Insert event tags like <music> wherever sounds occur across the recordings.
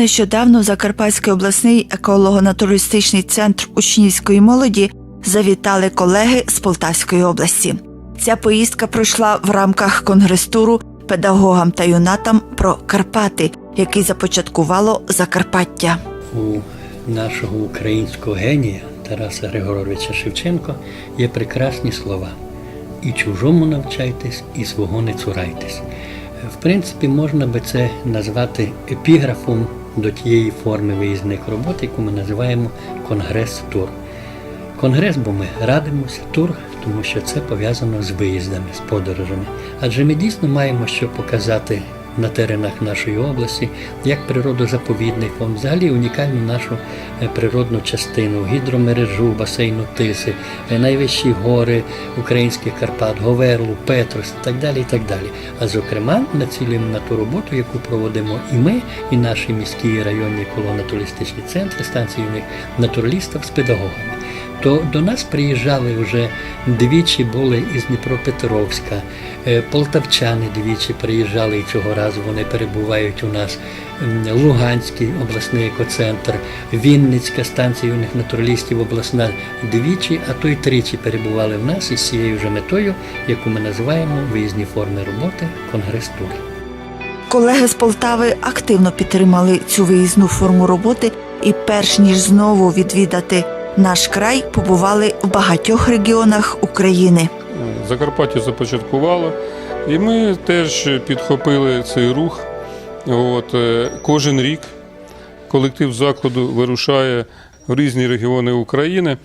Нещодавно Закарпатський обласний еколого-натуристичний центр учнівської молоді завітали колеги з Полтавської області. Ця поїздка пройшла в рамках конгрес-туру педагогам та юнатам про Карпати, який започаткувало Закарпаття. у нашого українського генія Тараса Григоровича Шевченко є прекрасні слова. І чужому навчайтесь, і свого не цурайтесь. В принципі, можна би це назвати епіграфом до тієї форми виїзних робот, яку ми називаємо конгрес-тур. Конгрес, бо ми радимося, тур, тому що це пов'язано з виїздами, з подорожами. Адже ми дійсно маємо що показати на теренах нашої області, як природозаповідний фонд, взагалі унікальну нашу е, природну частину, гідромережу, басейну Тиси, е, найвищі гори українських Карпат, Говерлу, Петрос і так далі. і так далі. А зокрема, націлюємо на ту роботу, яку проводимо і ми, і наші міські і районні колонатуристичні центри, станції юних натуралістів з педагогами то до нас приїжджали вже двічі були із Дніпропетровська, е, полтавчани двічі приїжджали і цього разу вони перебувають у нас. Луганський обласний екоцентр, Вінницька станція юних натуралістів обласна двічі, а то й тричі перебували в нас із цією вже метою, яку ми називаємо виїзні форми роботи конгрес-тур. Колеги з Полтави активно підтримали цю виїзну форму роботи і, перш ніж знову відвідати наш край, побували в багатьох регіонах України. Закарпаття започаткувало, і ми теж підхопили цей рух. От, е, кожен рік колектив закладу вирушає в різні регіони України.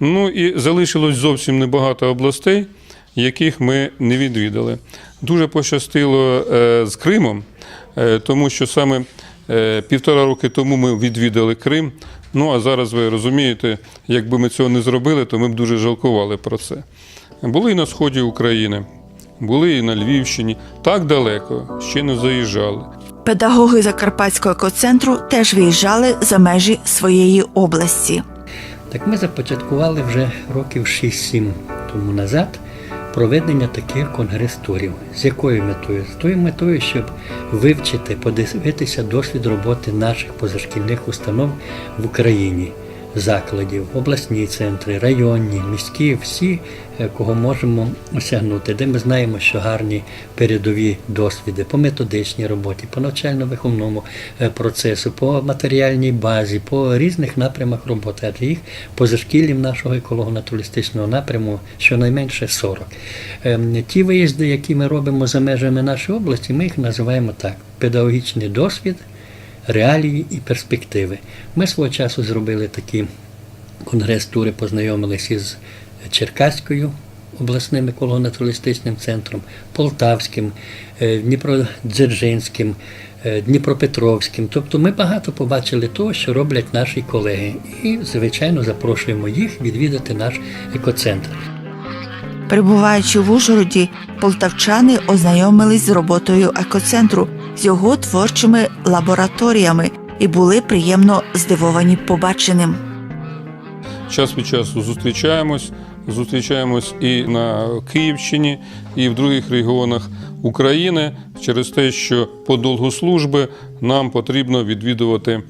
Ну і залишилось зовсім небагато областей, яких ми не відвідали. Дуже пощастило е, з Кримом, е, тому що саме півтора роки тому ми відвідали Крим. Ну а зараз ви розумієте, якби ми цього не зробили, то ми б дуже жалкували про це. Були і на сході України, були і на Львівщині. Так далеко ще не заїжджали. Педагоги Закарпатського екоцентру теж виїжджали за межі своєї області. Так ми започаткували вже років 6-7 тому назад проведення таких конгрес-турів. З якою метою? З тою метою, щоб вивчити, подивитися досвід роботи наших позашкільних установ в Україні, закладів, обласні центри, районні, міські, всі, е, кого можемо осягнути, де ми знаємо, що гарні передові досвіди по методичній роботі, по навчально-виховному е, процесу, по матеріальній базі, по різних напрямах роботи, адже їх позашкіллям нашого еколого-натуристичного напряму щонайменше 40. Ем, Ті виїзди, які ми робимо за межами нашої області, ми їх називаємо так: педагогічний досвід, реалії і перспективи. Ми свого часу зробили такі конгрес-тури, познайомилися із Черкаською обласним еколого-натуралістичним центром, Полтавським, е, Дніпродзержинським, е, Дніпропетровським. Тобто ми багато побачили того, що роблять наші колеги. І, звичайно, запрошуємо їх відвідати наш екоцентр. Перебуваючи в Ужгороді, полтавчани ознайомились з роботою екоцентру, з його творчими лабораторіями і були приємно здивовані побаченим. Час від часу зустрічаємось. Зустрічаємось і на Київщині, і в других регіонах України через те, що по довгу служби нам потрібно відвідувати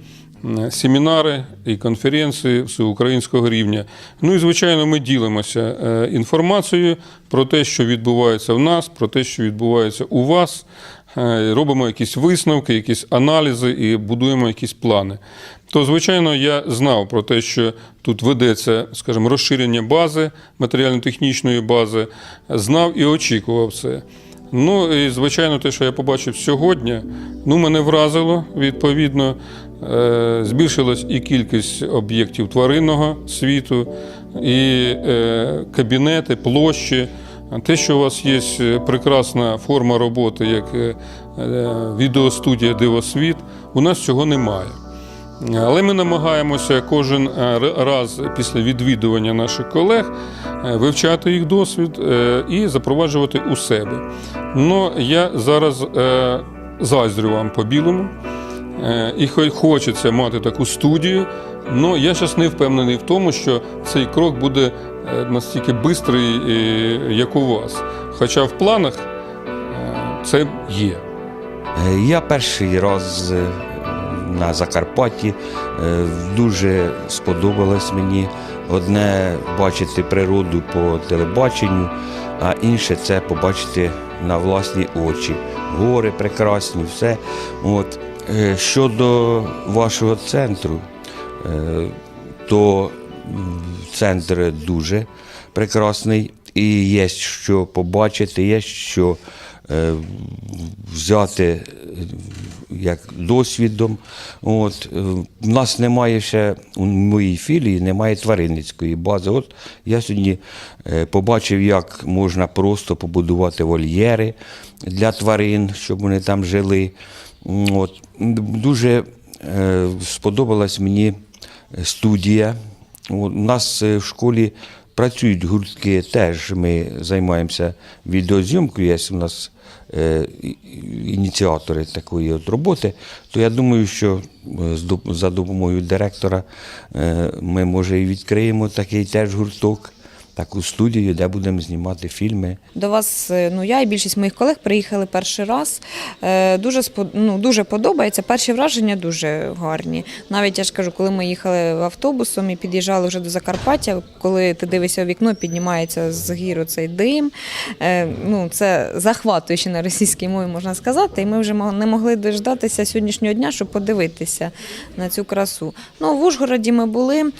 семінари і конференції всеукраїнського рівня. Ну і звичайно, ми ділимося е, інформацією про те, що відбувається в нас, про те, що відбувається у вас. Е, Робимо якісь висновки, якісь аналізи і будуємо якісь плани. То, звичайно, я знав про те, що тут ведеться, скажімо, розширення бази, матеріально-технічної бази, знав і очікував це. Ну і звичайно, те, що я побачив сьогодні, ну мене вразило відповідно. Е, Збільшилась і кількість об'єктів тваринного світу, і е, кабінети, площі. Те, що у вас є прекрасна форма роботи, як е, е, відеостудія Дивосвіт, у нас цього немає. Але ми намагаємося кожен е, раз після відвідування наших колег е, вивчати їх досвід е, і запроваджувати у себе. Ну, я зараз е, заздрю вам по-білому, е, і хочеться мати таку студію. але я зараз не впевнений в тому, що цей крок буде е, настільки бистрий, е, як у вас. Хоча в планах е, це є. Е, Я перший раз е, на Закарпатті. Е, Дуже сподобалось мені. Одне бачити природу по телебаченню, а інше це побачити на власні очі. Гори прекрасні, все. От. Е, Щодо вашого центру, е, то центр дуже прекрасний і є що побачити, є що е, взяти е, як досвідом. От, е, в нас немає ще у моїй філії немає тваринницької бази. От я сьогодні е, побачив, як можна просто побудувати вольєри для тварин, щоб вони там жили. От, дуже е, сподобалась мені студія. У нас е, в школі працюють гуртки теж. Ми займаємося відеозйомкою. Є у нас е, ініціатори такої от роботи. То я думаю, що е, за допомогою директора ми може і відкриємо такий теж гурток, таку студію, де будемо знімати фільми. До вас, е, ну я і більшість моїх колег приїхали перший раз. Е, Дуже ну, дуже подобається. Перші враження дуже гарні. Навіть я ж кажу, коли ми їхали автобусом і під'їжджали вже до Закарпаття, коли ти дивишся у вікно, піднімається з гіру цей дим. Е, Ну, це захватуюче на російській мові, можна сказати. І ми вже не могли дождатися сьогоднішнього дня, щоб подивитися на цю красу. Ну, в Ужгороді ми були,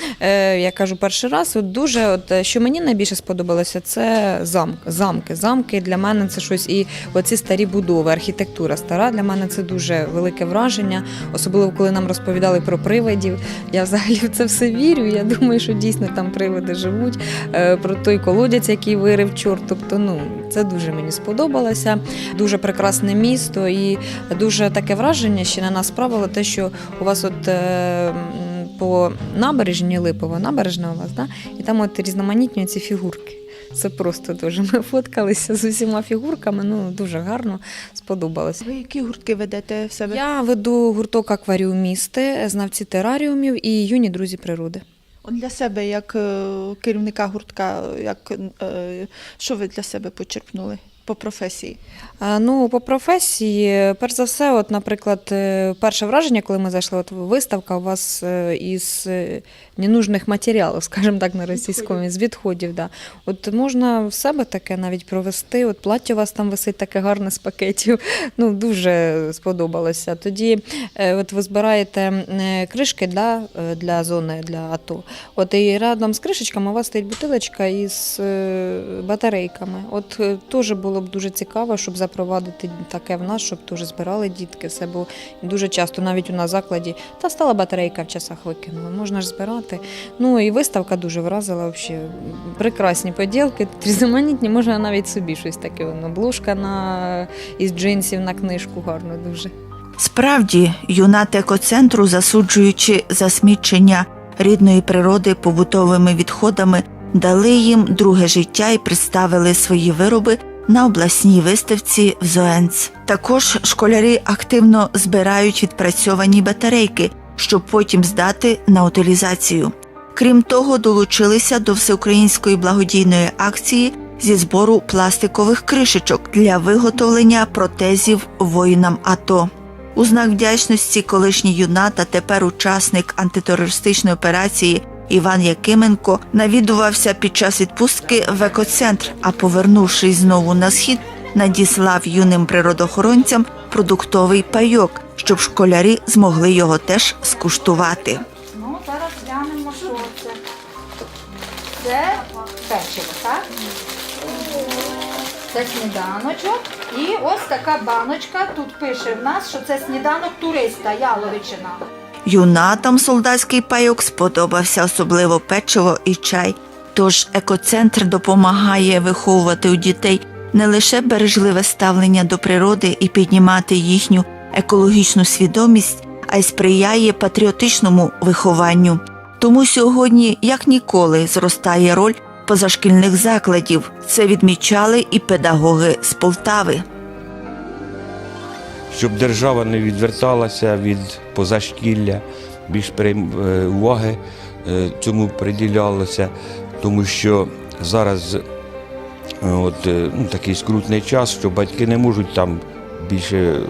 я кажу, перший раз. От дуже, от, що мені найбільше сподобалося, це замки. Замки. Замки для мене це щось. І оці старі будови, архітектура стара для мене це дуже велике враження. Особливо коли нам розповідали про привидів. Я взагалі в це все вірю. Я думаю, що дійсно там привиди живуть. Е, Про той колодязь, який вирив чорт. Тобто, ну це дуже мені сподобалося. Дуже прекрасне місто і дуже таке враження ще на нас справило те, що у вас от. По набережні Липова, набережна у вас, да? і там от різноманітні ці фігурки. Це просто дуже. Ми фоткалися з усіма фігурками. Ну дуже гарно сподобалось. Ви які гуртки ведете в себе? Я веду гурток акваріумісти, знавці тераріумів і юні друзі природи. От для себе, як е, керівника гуртка, як, е, що ви для себе почерпнули по професії? Ну, по професії, перш за все, от, наприклад, е, перше враження, коли ми зайшли, от виставка у вас е, із е, ненужних матеріалів, <laughs> скажімо так, на російському, з відходів. Да. От можна в себе таке навіть провести. От плаття у вас там висить таке гарне з пакетів. <laughs> Ну, дуже сподобалося. Тоді от ви збираєте кришки для, для зони для АТО. От і рядом з кришечками у вас стоїть бутилочка із батарейками. От теж було б дуже цікаво, щоб запровадити таке в нас, щоб теж збирали дітки все, бо дуже часто навіть у нас закладі та стала батарейка в часах викинули. Можна ж збирати. Ну і виставка дуже вразила. Взагалі. Прекрасні поділки, різноманітні, можна навіть собі щось таке. Обложка на із джинсів на книжку гарно дуже. Справді, юнат екоцентру, засуджуючи засмічення рідної природи побутовими відходами, дали їм друге життя і представили свої вироби на обласній виставці в ЗОЕНЦ. Також школярі активно збирають відпрацьовані батарейки, щоб потім здати на утилізацію. Крім того, долучилися до всеукраїнської благодійної акції зі збору пластикових кришечок для виготовлення протезів воїнам АТО. У знак вдячності колишній юнат, а тепер учасник антитерористичної операції Іван Якименко навідувався під час відпустки в екоцентр, а повернувшись знову на схід, надіслав юним природоохоронцям продуктовий пайок, щоб школярі змогли його теж скуштувати. Ну, зараз глянемо, що це. Це печиво, так? Це сніданочок. І ось така баночка. Тут пише в нас, що це сніданок туриста, яловичина. Юнатам солдатський пайок сподобався особливо печиво і чай. Тож екоцентр допомагає виховувати у дітей не лише бережливе ставлення до природи і піднімати їхню екологічну свідомість, а й сприяє патріотичному вихованню. Тому сьогодні, як ніколи, зростає роль позашкільних закладів. Це відмічали і педагоги з Полтави. Щоб держава не відверталася від позашкілля, більш е, уваги е, цьому приділялося, тому що зараз е, от, ну, такий скрутний час, що батьки не можуть там більше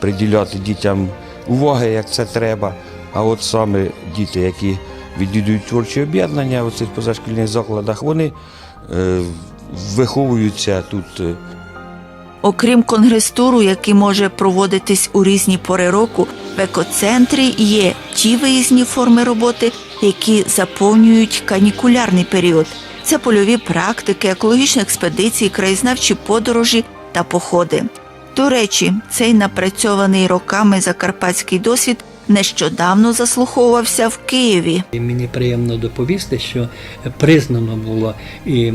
приділяти дітям уваги, як це треба. А от саме діти, які відвідують творчі об'єднання у цих позашкільних закладах, вони виховуються тут. Окрім конгрес-туру, який може проводитись у різні пори року, в екоцентрі є ті виїзні форми роботи, які заповнюють канікулярний період. Це польові практики, екологічні експедиції, краєзнавчі подорожі та походи. До речі, цей напрацьований роками закарпатський досвід нещодавно заслуховувався в Києві. Мені приємно доповісти, що признано було і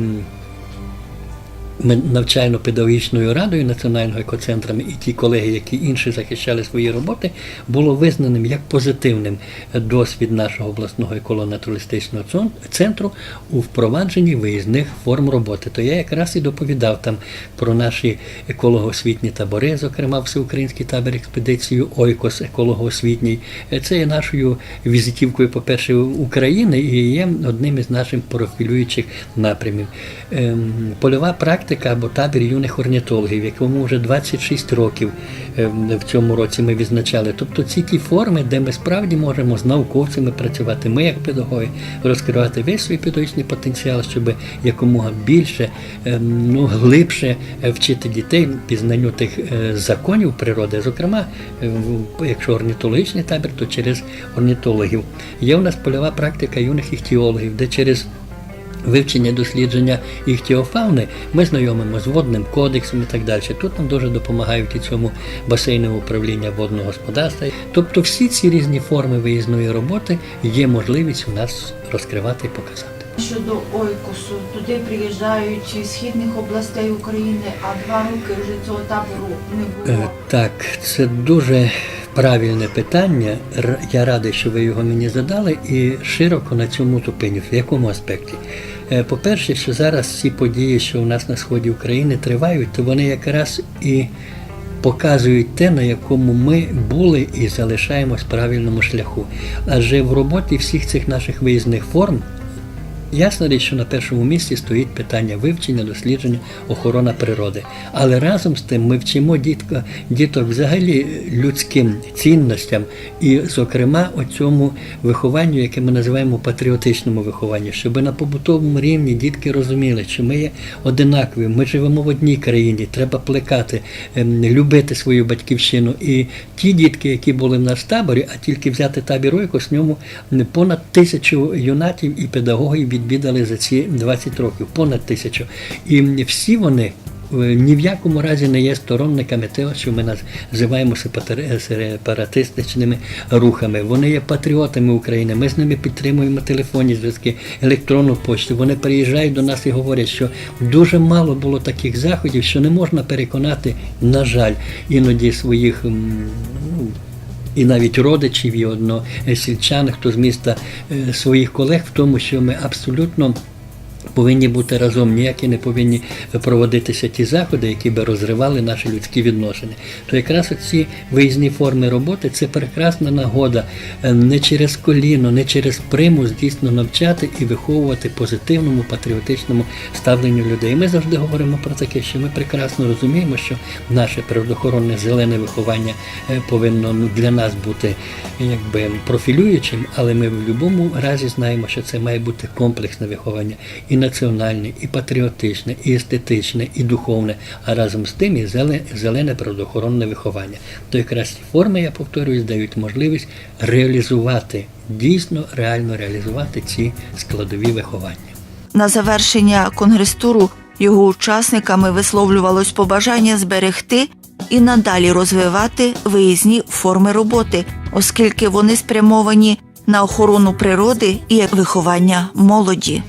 навчально-педагогічною радою Національного екоцентру і ті колеги, які інші захищали свої роботи, було визнаним як позитивним досвід нашого обласного еколого-натуралістичного центру у впровадженні виїзних форм роботи. То я якраз і доповідав там про наші еколого-освітні табори, зокрема всеукраїнський табір експедицію Ойкос еколого-освітній. Це є нашою візитівкою, по-перше, України і є одним із наших профілюючих напрямів. Ем, Польова практика або табір юних орнітологів, якому вже 26 років ем, в цьому році ми відзначали. Тобто ці ті форми, де ми справді можемо з науковцями працювати, ми як педагоги розкривати весь свій педагогічний потенціал, щоб якомога більше, ем, ну глибше е, вчити дітей пізнанню тих е, законів природи. Зокрема, е, якщо орнітологічний табір, то через орнітологів. Є у нас польова практика юних іхтіологів, де через Вивчення дослідження іхтіофауни ми знайомимо з водним кодексом і так далі. Тут нам дуже допомагають і цьому басейнове управління водного господарства. Тобто всі ці різні форми виїзної роботи є можливість у нас розкривати і показати. Щодо Ойкосу, туди приїжджають із східних областей України, а два роки вже цього табору не Е, Так, це дуже правильне питання. Я радий, що ви його мені задали, і широко на цьому зупинюсь. В якому аспекті? Е, По-перше, що зараз ці події, що у нас на сході України тривають, то вони якраз і показують те, на якому ми були і залишаємось правильному шляху. Адже в роботі всіх цих наших виїзних форм Ясна річ, що на першому місці стоїть питання вивчення, дослідження, охорона природи. Але разом з тим ми вчимо дітка, діток взагалі людським цінностям і, зокрема, оцьому вихованню, яке ми називаємо патріотичному вихованню, щоб на побутовому рівні дітки розуміли, що ми є одинакові, ми живемо в одній країні, треба плекати, ем, любити свою батьківщину. І ті дітки, які були в нас в таборі, а тільки взяти табір Ойкос, в ньому понад тисячу юнатів і педагогів відвідали за ці 20 років, понад тисячу. І всі вони. е, Ні в якому разі не є сторонниками того, що ми називаємо сепаратистичними рухами. Вони є патріотами України. Ми з ними підтримуємо телефонні зв'язки, електронну пошту. Вони приїжджають до нас і говорять, що дуже мало було таких заходів, що не можна переконати, на жаль, іноді своїх. ну, і навіть родичів і односельчан, хто з міста е, своїх колег в тому, що ми абсолютно повинні бути разом, ніякі не повинні проводитися ті заходи, які би розривали наші людські відносини. То якраз ці виїзні форми роботи це прекрасна нагода е, не через коліно, не через примус дійсно навчати і виховувати позитивному патріотичному ставленню людей. Ми завжди говоримо про таке, що ми прекрасно розуміємо, що наше природоохоронне зелене виховання е, повинно ну, для нас бути якби профілюючим, але ми в будь-якому разі знаємо, що це має бути комплексне виховання і національне, і патріотичне, і естетичне, і духовне, а разом з тим і зеле- зелене природоохоронне виховання. То якраз ці форми, я повторюю, дають можливість реалізувати, дійсно реально реалізувати ці складові виховання. На завершення конгрес-туру його учасниками висловлювалось побажання зберегти і надалі розвивати виїзні форми роботи, оскільки вони спрямовані на охорону природи і виховання молоді.